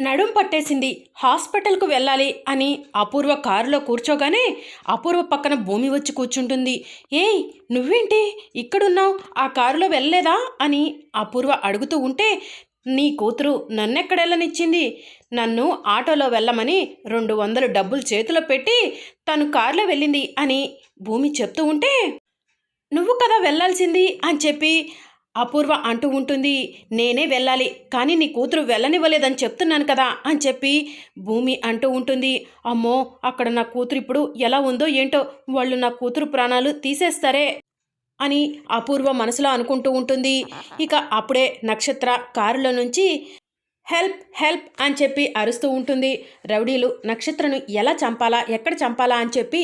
నడుం పట్టేసింది. హాస్పిటల్కు వెళ్ళాలి అని అపూర్వ కారులో కూర్చోగానే అపూర్వ పక్కన భూమి వచ్చి కూర్చుంటుంది. ఏయ్ నువ్వేంటి? ఇక్కడున్నావు? ఆ కారులో వెళ్ళలేదా? అని అపూర్వ అడుగుతూ ఉంటే నీ కూతురు నన్నెక్కడెళ్ళనిచ్చింది? నన్ను ఆటోలో వెళ్ళమని రెండు వందలు డబ్బులు చేతిలో పెట్టి తను కారులో వెళ్ళింది అని భూమి చెప్తూ ఉంటే నువ్వు కదా వెళ్ళాల్సింది అని చెప్పి అపూర్వ అంటూ ఉంటుంది నేనే వెళ్ళాలి కానీ నీ కూతురు వెళ్ళనివ్వలేదని చెప్తున్నాను కదా అని చెప్పి భూమి అంటూ ఉంటుంది. అమ్మో అక్కడ నా కూతురు ఇప్పుడు ఎలా ఉందో ఏంటో వాళ్ళు నా కూతురు ప్రాణాలు తీసేస్తారే అని అపూర్వ మనసులో అనుకుంటూ ఉంటుంది. ఇక అప్పుడే నక్షత్ర కారులో నుంచి హెల్ప్ హెల్ప్ అని చెప్పి అరుస్తూ ఉంటుంది. రౌడీలు నక్షత్రను ఎలా చంపాలా ఎక్కడ చంపాలా అని చెప్పి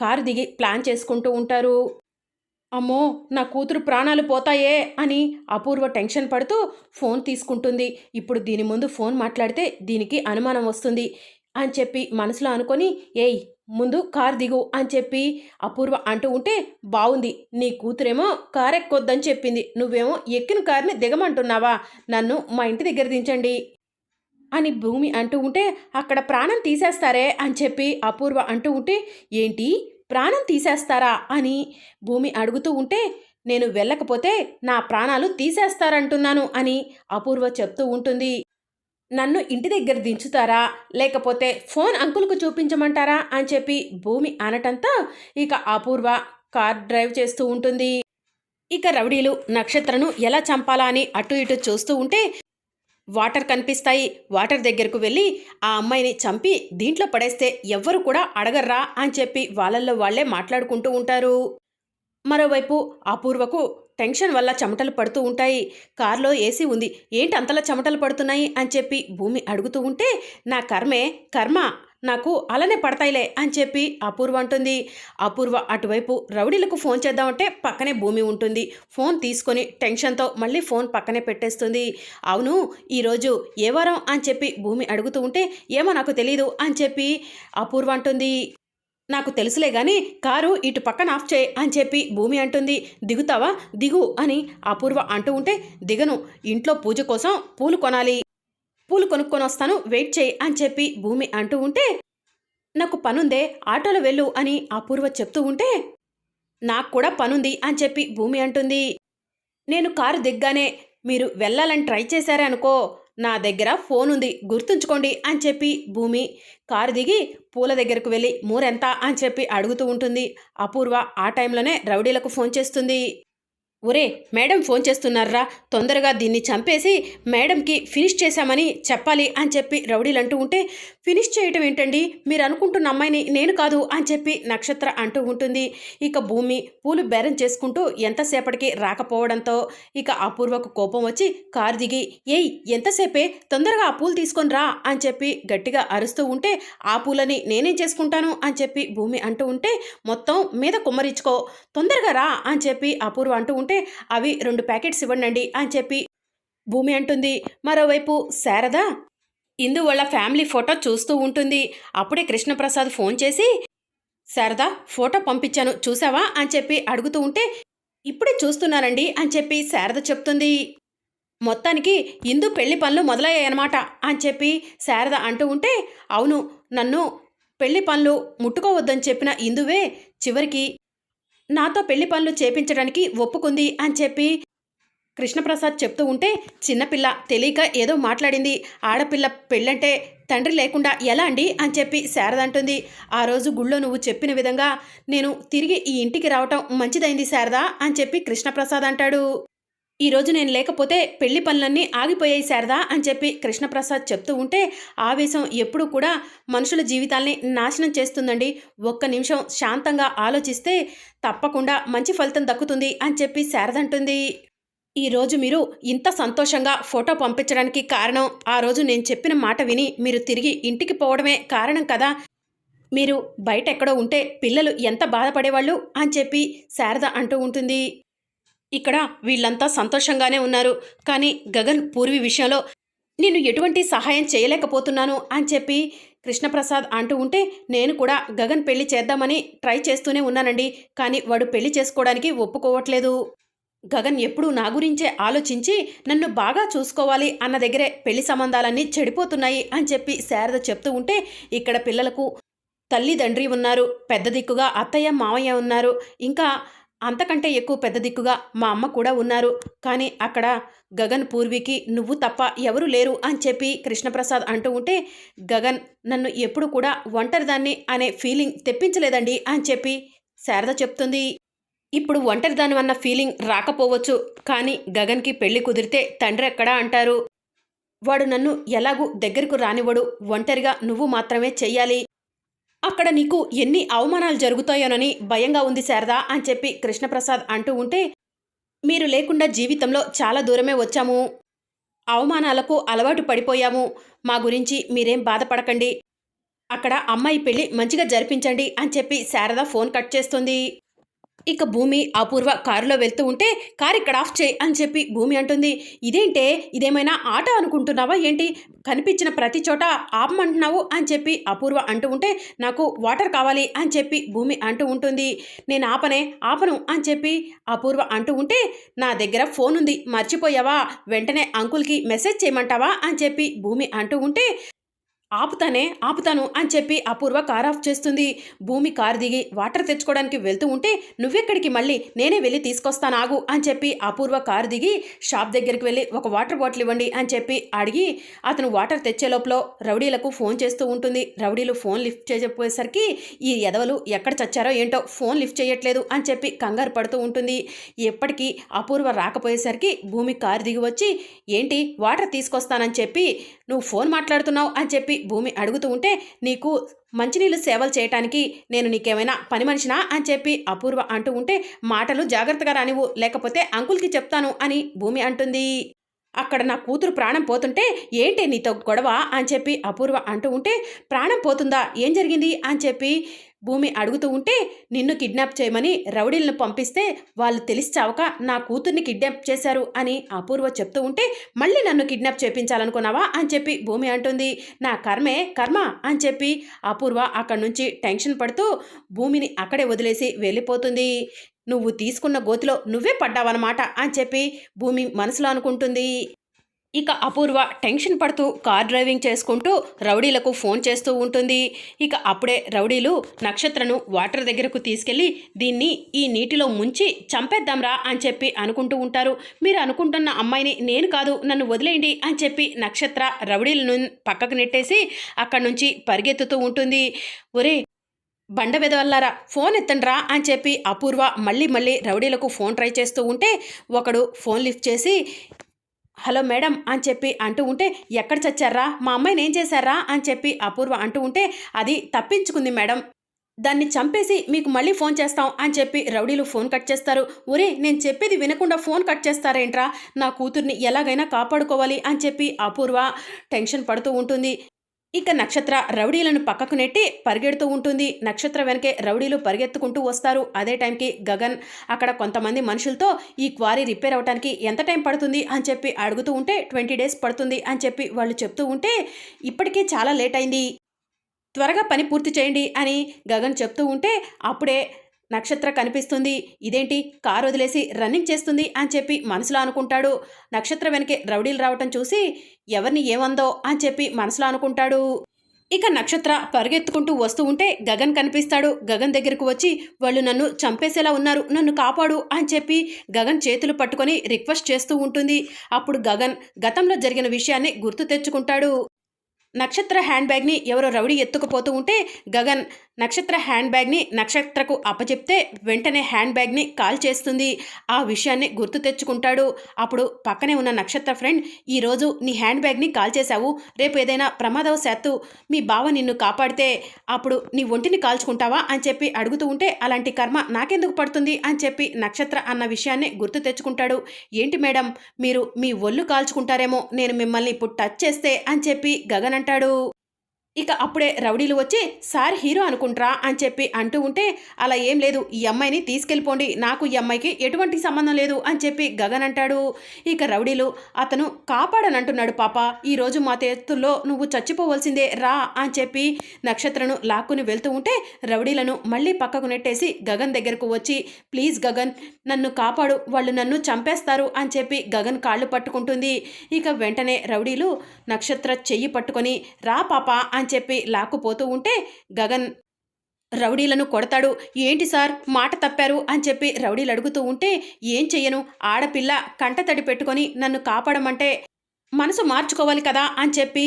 కారు దిగి ప్లాన్ చేసుకుంటూ ఉంటారు. అమ్మో నా కూతురు ప్రాణాలు పోతాయే అని అపూర్వ టెన్షన్ పడుతూ ఫోన్ తీసుకుంటుంది. ఇప్పుడు దీని ముందు ఫోన్ మాట్లాడితే దీనికి అనుమానం వస్తుంది అని చెప్పి మనసులో అనుకొని ఏయ్ ముందు కార్ దిగు అని చెప్పి అపూర్వ అంటూ ఉంటే బాగుంది నీ కూతురేమో కార్ ఎక్కొద్దని చెప్పింది. నువ్వేమో ఎక్కిన కార్ని దిగమంటున్నావా? నన్ను మా ఇంటి దగ్గర దించండి అని భూమి అంటూ ఉంటే అక్కడ ప్రాణం తీసేస్తారే అని చెప్పి అపూర్వ అంటూ ఉంటే ఏంటి? ప్రాణం తీసేస్తారా అని భూమి అడుగుతూ ఉంటే నేను వెళ్ళకపోతే నా ప్రాణాలు తీసేస్తారంటున్నాను అని అపూర్వ చెప్తూ ఉంటుంది. నన్ను ఇంటి దగ్గర దించుతారా? లేకపోతే ఫోన్ అంకుల్కు చూపించమంటారా? అని చెప్పి భూమి అనటంతో ఇక అపూర్వ కార్ డ్రైవ్ చేస్తూ ఉంటుంది. ఇక రౌడీలు నక్షత్రను ఎలా చంపాలా అని అటు ఇటు చూస్తూ ఉంటే వాటర్ కనిపిస్తాయి వాటర్ దగ్గరకు వెళ్ళి ఆ అమ్మాయిని చంపి దీంట్లో పడేస్తే ఎవ్వరు కూడా అడగర్రా అని చెప్పి వాళ్ళల్లో వాళ్ళే మాట్లాడుకుంటూ ఉంటారు. మరోవైపు అపూర్వకు టెన్షన్ వల్ల చెమటలు పడుతూ ఉంటాయి. కారులో ఏసీ ఉంది ఏంటి అంతలా చెమటలు పడుతున్నాయి అని చెప్పి భూమి అడుగుతూ ఉంటే నా కర్మే కర్మ. నాకు అలానే పడతాయిలే అని చెప్పి అపూర్వ అంటుంది. అపూర్వ అటువైపు రౌడీలకు ఫోన్ చేద్దామంటే పక్కనే భూమి ఉంటుంది. ఫోన్ తీసుకొని టెన్షన్తో మళ్ళీ ఫోన్ పక్కనే పెట్టేస్తుంది. అవును ఈరోజు ఏ వారం అని చెప్పి భూమి అడుగుతూ ఉంటే ఏమో నాకు తెలీదు అని చెప్పి అపూర్వ అంటుంది. నాకు తెలుసులే గాని కారు ఇటు పక్కన ఆఫ్ చేయి అని చెప్పి భూమి అంటుంది. దిగుతావా? దిగు అని అపూర్వ అంటూ ఉంటే దిగను. ఇంట్లో పూజ కోసం పూలు కొనాలి. పూలు కొనుక్కొని వస్తాను వెయిట్ చేయి అని చెప్పి భూమి అంటూ ఉంటే నాకు పనుందే ఆటోలో వెళ్ళు అని అపూర్వ చెప్తూ ఉంటే నాకు కూడా పనుంది అని చెప్పి భూమి అంటుంది. నేను కారు దిగ్గానే మీరు వెళ్ళాలని ట్రై చేశారే అనుకో నా దగ్గర ఫోన్ ఉంది గుర్తుంచుకోండి అని చెప్పి భూమి కారు దిగి పూల దగ్గరకు వెళ్ళి మూరెంత? అని చెప్పి అడుగుతూ ఉంటుంది. అపూర్వ ఆ టైంలోనే రౌడీలకు ఫోన్ చేస్తుంది. ఒరే మేడం ఫోన్ చేస్తున్నారా? తొందరగా దీన్ని చంపేసి మేడంకి ఫినిష్ చేశామని చెప్పాలి అని చెప్పి రౌడీలు అంటూ ఉంటే ఫినిష్ చేయటం ఏంటండి? మీరు అనుకుంటున్న అమ్మాయిని నేను కాదు అని చెప్పి నక్షత్ర అంటూ ఉంటుంది. ఇక భూమి పూలు బేరం చేసుకుంటూ ఎంతసేపటికి రాకపోవడంతో ఇక అపూర్వకు కోపం వచ్చి కారు దిగి ఏయ్ ఎంతసేపే? తొందరగా ఆ పూలు తీసుకొని రా అని చెప్పి గట్టిగా అరుస్తూ ఉంటే ఆ పూలని నేనేం చేసుకుంటాను? అని చెప్పి భూమి అంటూ ఉంటే మొత్తం మీద కుమ్మరించుకో తొందరగా రా అని చెప్పి అపూర్వ అంటూ ఉంటే అవి రెండు ప్యాకెట్స్ ఇవ్వండి అని చెప్పి భూమి అంటుంది. మరోవైపు శారద ఇందు వాళ్ళ ఫ్యామిలీ ఫోటో చూస్తూ ఉంటుంది. అప్పుడే కృష్ణప్రసాద్ ఫోన్ చేసి శారద ఫోటో పంపించాను చూసావా? అని చెప్పి అడుగుతూ ఉంటే ఇప్పుడే చూస్తున్నానండి అని చెప్పి శారద చెప్తుంది. మొత్తానికి ఇందు పెళ్ళి పనులు మొదలయ్యాయన్నమాట అని చెప్పి శారద అంటూ ఉంటే అవును నన్ను పెళ్ళి పనులు ముట్టుకోవద్దని చెప్పిన ఇందువే చివరికి నాతో పెళ్ళి పనులు చేపించడానికి ఒప్పుకుంది అని చెప్పి కృష్ణప్రసాద్ చెప్తూ ఉంటే చిన్నపిల్ల తెలియక ఏదో మాట్లాడింది. ఆడపిల్ల పెళ్ళంటే తండ్రి లేకుండా ఎలా అండి? అని చెప్పి శారద అంటుంది. ఆ రోజు గుళ్ళో నువ్వు చెప్పిన విధంగా నేను తిరిగి ఈ ఇంటికి రావటం మంచిదైంది శారదా అని చెప్పి కృష్ణప్రసాద్ అంటాడు. ఈరోజు నేను లేకపోతే పెళ్ళి పనులన్నీ ఆగిపోయాయి శారదా అని చెప్పి కృష్ణప్రసాద్ చెప్తూ ఉంటే ఆవేశం ఎప్పుడూ కూడా మనుషుల జీవితాల్ని నాశనం చేస్తుందండి. ఒక్క నిమిషం శాంతంగా ఆలోచిస్తే తప్పకుండా మంచి ఫలితం దక్కుతుంది అని చెప్పి శారద అంటుంది. ఈరోజు మీరు ఇంత సంతోషంగా ఫోటో పంపించడానికి కారణం ఆ రోజు నేను చెప్పిన మాట విని మీరు తిరిగి ఇంటికి పోవడమే కారణం కదా. మీరు బయట ఎక్కడో ఉంటే పిల్లలు ఎంత బాధపడేవాళ్ళు అని చెప్పి శారద అంటూ ఉంటుంది. ఇక్కడ వీళ్ళంతా సంతోషంగానే ఉన్నారు. కానీ గగన్ పూర్వి విషయంలో నేను ఎటువంటి సహాయం చేయలేకపోతున్నాను అని చెప్పి కృష్ణప్రసాద్ అంటూ ఉంటే నేను కూడా గగన్ పెళ్ళి చేద్దామని ట్రై చేస్తూనే ఉన్నానండి. కానీ వాడు పెళ్ళి చేసుకోవడానికి ఒప్పుకోవట్లేదు. గగన్ ఎప్పుడూ నా గురించే ఆలోచించి నన్ను బాగా చూసుకోవాలి అన్న దగ్గరే పెళ్ళి సంబంధాలన్నీ చెడిపోతున్నాయి అని చెప్పి శారద చెప్తూ ఉంటే ఇక్కడ పిల్లలకు తల్లిదండ్రి ఉన్నారు పెద్ద దిక్కుగా అత్తయ్య మావయ్య ఉన్నారు. ఇంకా అంతకంటే ఎక్కువ పెద్ద దిక్కుగా మా అమ్మ కూడా ఉన్నారు. కానీ అక్కడ గగన్ పూర్వీకి నువ్వు తప్ప ఎవరు లేరు అని చెప్పి కృష్ణప్రసాద్ అంటూ ఉంటే గగన్ నన్ను ఎప్పుడు కూడా ఒంటరిదాన్ని అనే ఫీలింగ్ తెప్పించలేదండి అని చెప్పి శారద చెప్తుంది. ఇప్పుడు ఒంటరిదాని అన్న ఫీలింగ్ రాకపోవచ్చు కానీ గగన్కి పెళ్ళి కుదిరితే తండ్రి ఎక్కడా అంటారు? వాడు నన్ను ఎలాగూ దగ్గరకు రానివ్వడు. ఒంటరిగా నువ్వు మాత్రమే చెయ్యాలి. అక్కడ నీకు ఎన్ని అవమానాలు జరుగుతాయోనని భయంగా ఉంది శారదా అని చెప్పి కృష్ణప్రసాద్ అంటూ ఉంటే మీరు లేకుండా జీవితంలో చాలా దూరమే వచ్చాము. అవమానాలకు అలవాటు పడిపోయాము. మా గురించి మీరేం బాధపడకండి. అక్కడ అమ్మాయి పెళ్ళి మంచిగా జరిపించండి అని చెప్పి శారద ఫోన్ కట్ చేస్తుంది. ఇక భూమి అపూర్వ కారులో వెళ్తూ ఉంటే కార్ ఇక్కడ ఆఫ్ చేయి అని చెప్పి భూమి అంటుంది. ఇదేంటే? ఇదేమైనా ఆట అనుకుంటున్నావా ఏంటి? కనిపించిన ప్రతి చోట ఆపమంటున్నావు అని చెప్పి అపూర్వ అంటూ ఉంటే నాకు వాటర్ కావాలి అని చెప్పి భూమి అంటూ ఉంటుంది. నేను ఆపనే ఆపను అని చెప్పి అపూర్వ అంటూ ఉంటే నా దగ్గర ఫోన్ ఉంది మర్చిపోయావా? వెంటనే అంకుల్కి మెసేజ్ చేయమంటావా అని చెప్పి భూమి అంటూ ఉంటే ఆపుతానే ఆపుతాను అని చెప్పి అపూర్వ కార్ ఆఫ్ చేస్తుంది. భూమి కారు దిగి వాటర్ తెచ్చుకోవడానికి వెళ్తూ ఉంటే నువ్వెక్కడికి మళ్ళీ? నేనే వెళ్ళి తీసుకొస్తాను ఆగు అని చెప్పి అపూర్వ కారు దిగి షాప్ దగ్గరికి వెళ్ళి ఒక వాటర్ బాటిల్ ఇవ్వండి అని చెప్పి అడిగి అతను వాటర్ తెచ్చే లోపల రౌడీలకు ఫోన్ చేస్తూ ఉంటుంది. రౌడీలు ఫోన్ లిఫ్ట్ చేయకపోయేసరికి ఈ ఎదవలు ఎక్కడ చచ్చారో ఏంటో ఫోన్ లిఫ్ట్ చేయట్లేదు అని చెప్పి కంగారు పడుతూ ఉంటుంది. ఎప్పటికీ అపూర్వ రాకపోయేసరికి భూమి కారు దిగి వచ్చి ఏంటి? వాటర్ తీసుకొస్తానని చెప్పి నువ్వు ఫోన్ మాట్లాడుతున్నావు అని చెప్పి భూమి అడుగుతూ ఉంటే నీకు మంచినీళ్ళు సేవలు చేయటానికి నేను నీకేమైనా పని మనిషినా అని చెప్పి అపూర్వ అంటూ ఉంటే మాటలు జాగ్రత్తగా రానివ్వు. లేకపోతే అంకుల్కి చెప్తాను అని భూమి అంటుంది. అక్కడ నా కూతురు ప్రాణం పోతుంటే ఏంటి నీతో గొడవ అని చెప్పి అపూర్వ అంటూ ఉంటే ప్రాణం పోతుందా? ఏం జరిగింది? అని చెప్పి భూమి అడుగుతూ ఉంటే నిన్ను కిడ్నాప్ చేయమని రౌడీలను పంపిస్తే వాళ్ళు తెలిసి చావక నా కూతుర్ని కిడ్నాప్ చేశారు అని అపూర్వ చెప్తూ ఉంటే మళ్ళీ నన్ను కిడ్నాప్ చేపించాలనుకున్నావా? అని చెప్పి భూమి అంటుంది నా కర్మే కర్మ అని చెప్పి అపూర్వ అక్కడి నుంచి టెన్షన్ పడుతూ భూమిని అక్కడే వదిలేసి వెళ్ళిపోతుంది. నువ్వు తీసుకున్న గోతిలో నువ్వే పడ్డావన్నమాట అని చెప్పి భూమి మనసులో అనుకుంటుంది. ఇక అపూర్వ టెన్షన్ పడుతూ కార్ డ్రైవింగ్ చేసుకుంటూ రౌడీలకు ఫోన్ చేస్తూ ఉంటుంది. ఇక అప్పుడే రౌడీలు నక్షత్రను వాటర్ దగ్గరకు తీసుకెళ్ళి దీన్ని ఈ నీటిలో ముంచి చంపేద్దాంరా అని చెప్పి అనుకుంటూ ఉంటారు. మీరు అనుకుంటున్న అమ్మాయిని నేను కాదు నన్ను వదిలేయండి అని చెప్పి నక్షత్ర రౌడీలను పక్కకు నెట్టేసి అక్కడి నుంచి పరిగెత్తుతూ ఉంటుంది. ఒరే బండ వెదవల్లారా ఫోన్ ఎత్తండ్రా అని చెప్పి అపూర్వ మళ్ళీ మళ్ళీ రౌడీలకు ఫోన్ ట్రై చేస్తూ ఉంటే ఒకడు ఫోన్ లిఫ్ట్ చేసి హలో మేడం అని చెప్పి అంటూ ఉంటే ఎక్కడ చచ్చారా? మా అమ్మాయిని ఏం చేశారా? అని చెప్పి అపూర్వ అంటూ ఉంటే అది తప్పించుకుంది మేడం. దాన్ని చంపేసి మీకు మళ్ళీ ఫోన్ చేస్తాం అని చెప్పి రౌడీలు ఫోన్ కట్ చేస్తారు. ఒరే నేను చెప్పేది వినకుండా ఫోన్ కట్ చేస్తారేంట్రా? నా కూతుర్ని ఎలాగైనా కాపాడుకోవాలి అని చెప్పి అపూర్వ టెన్షన్ పడుతూ ఉంటుంది. ఇక నక్షత్ర రౌడీలను పక్కకు నెట్టి పరిగెడుతూ ఉంటుంది. నక్షత్ర వెనకే రౌడీలు పరిగెత్తుకుంటూ వస్తారు. అదే టైంకి గగన్ అక్కడ కొంతమంది మనుషులతో ఈ క్వారీ రిపేర్ అవడానికి ఎంత టైం పడుతుంది అని చెప్పి అడుగుతూ ఉంటే ట్వంటీ డేస్ పడుతుంది అని చెప్పి వాళ్ళు చెప్తూ ఉంటే ఇప్పటికే చాలా లేట్ అయింది. త్వరగా పని పూర్తి చేయండి అని గగన్ చెప్తూ ఉంటే అప్పుడే నక్షత్ర కనిపిస్తుంది. ఇదేంటి? కారు వదిలేసి రన్నింగ్ చేస్తుంది అని చెప్పి మనసులో అనుకుంటాడు. నక్షత్ర వెనకే రౌడీలు రావటం చూసి ఎవరిని ఏమందో అని చెప్పి మనసులో అనుకుంటాడు. ఇక నక్షత్ర పరిగెత్తుకుంటూ వస్తూ ఉంటే గగన్ కనిపిస్తాడు. గగన్ దగ్గరకు వచ్చి వాళ్ళు నన్ను చంపేసేలా ఉన్నారు. నన్ను కాపాడు అని చెప్పి గగన్ చేతులు పట్టుకొని రిక్వెస్ట్ చేస్తూ ఉంటుంది. అప్పుడు గగన్ గతంలో జరిగిన విషయాన్ని గుర్తు తెచ్చుకుంటాడు. నక్షత్ర హ్యాండ్ బ్యాగ్ని ఎవరో రౌడీ ఎత్తుకుపోతూ ఉంటే గగన్ నక్షత్ర హ్యాండ్ బ్యాగ్ని నక్షత్రకు అప్పచెప్తే వెంటనే హ్యాండ్ బ్యాగ్ని కాల్ చేస్తుంది. ఆ విషయాన్ని గుర్తు తెచ్చుకుంటాడు. అప్పుడు పక్కనే ఉన్న నక్షత్ర ఫ్రెండ్ ఈరోజు నీ హ్యాండ్ బ్యాగ్ని కాల్ చేశావు. రేపు ఏదైనా ప్రమాదవశాత్తు మీ బావ నిన్ను కాపాడితే. అప్పుడు నీ ఒంటిని కాల్చుకుంటావా? అని చెప్పి అడుగుతూ ఉంటే అలాంటి కర్మ నాకెందుకు పడుతుంది? అని చెప్పి నక్షత్ర అన్న విషయాన్ని గుర్తు తెచ్చుకుంటాడు. ఏంటి మేడం? మీరు మీ ఒళ్ళు కాల్చుకుంటారేమో. నేను మిమ్మల్ని ఇప్పుడు టచ్ చేస్తే అని చెప్పి గగన్ అంటాడు. ఇక అప్పుడే రౌడీలు వచ్చి సార్ హీరో అనుకుంట్రా అని చెప్పి అంటూ ఉంటే అలా ఏం లేదు ఈ అమ్మాయిని తీసుకెళ్ళిపోండి నాకు ఈ అమ్మాయికి ఎటువంటి సంబంధం లేదు అని చెప్పి గగన్ అంటాడు. ఇక రౌడీలు అతను కాపాడనంటున్నాడు పాప ఈరోజు మా చేతుల్లో నువ్వు చచ్చిపోవలసిందే రా అని చెప్పి నక్షత్రను లాక్కుని వెళ్తూ ఉంటే రౌడీలను మళ్ళీ పక్కకు నెట్టేసి గగన్ దగ్గరకు వచ్చి ప్లీజ్ గగన్ నన్ను కాపాడు వాళ్ళు నన్ను చంపేస్తారు అని చెప్పి గగన్ కాళ్ళు పట్టుకుంటుంది. ఇక వెంటనే రౌడీలు నక్షత్ర చెయ్యి పట్టుకొని రా పాప అని చెప్పి లాక్కుపోతూ ఉంటే గగన్ రౌడీలను కొడతాడు. ఏంటి సార్? మాట తప్పారు? అని చెప్పి రౌడీలు అడుగుతూ ఉంటే ఏం చెయ్యను? ఆడపిల్ల కంటతడి పెట్టుకొని నన్ను కాపాడమంటే మనసు మార్చుకోవాలి కదా? అని చెప్పి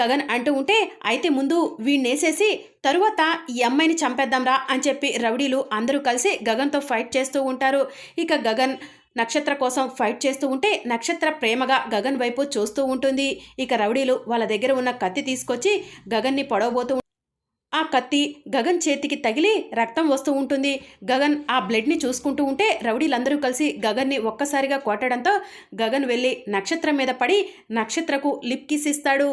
గగన్ అంటూ ఉంటే అయితే ముందు వీణ్ణేసేసి తరువాత ఈ అమ్మాయిని చంపేద్దాంరా అని చెప్పి రౌడీలు అందరూ కలిసి గగన్తో ఫైట్ చేస్తూ ఉంటారు. ఇక గగన్ నక్షత్ర కోసం ఫైట్ చేస్తూ ఉంటే నక్షత్ర ప్రేమగా గగన్ వైపు చూస్తూ ఉంటుంది. ఇక రౌడీలు వాళ్ళ దగ్గర ఉన్న కత్తి తీసుకొచ్చి గగన్ని పొడవబోతూ ఆ కత్తి గగన్ చేతికి తగిలి రక్తం వస్తూ ఉంటుంది. గగన్ ఆ బ్లడ్ని చూసుకుంటూ ఉంటే రౌడీలందరూ కలిసి గగన్ని ఒక్కసారిగా కొట్టడంతో గగన్ వెళ్ళి నక్షత్రం మీద పడి నక్షత్రకు లిప్ కిస్ ఇస్తాడు.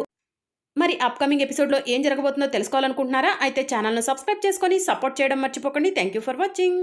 మరి అప్కమింగ్ ఎపిసోడ్లో ఏం జరగబోతుందో తెలుసుకోవాలనుకుంటున్నారా? అయితే ఛానల్ను సబ్స్క్రైబ్ చేసుకొని సపోర్ట్ చేయడం మర్చిపోకండి. Thank you for watching.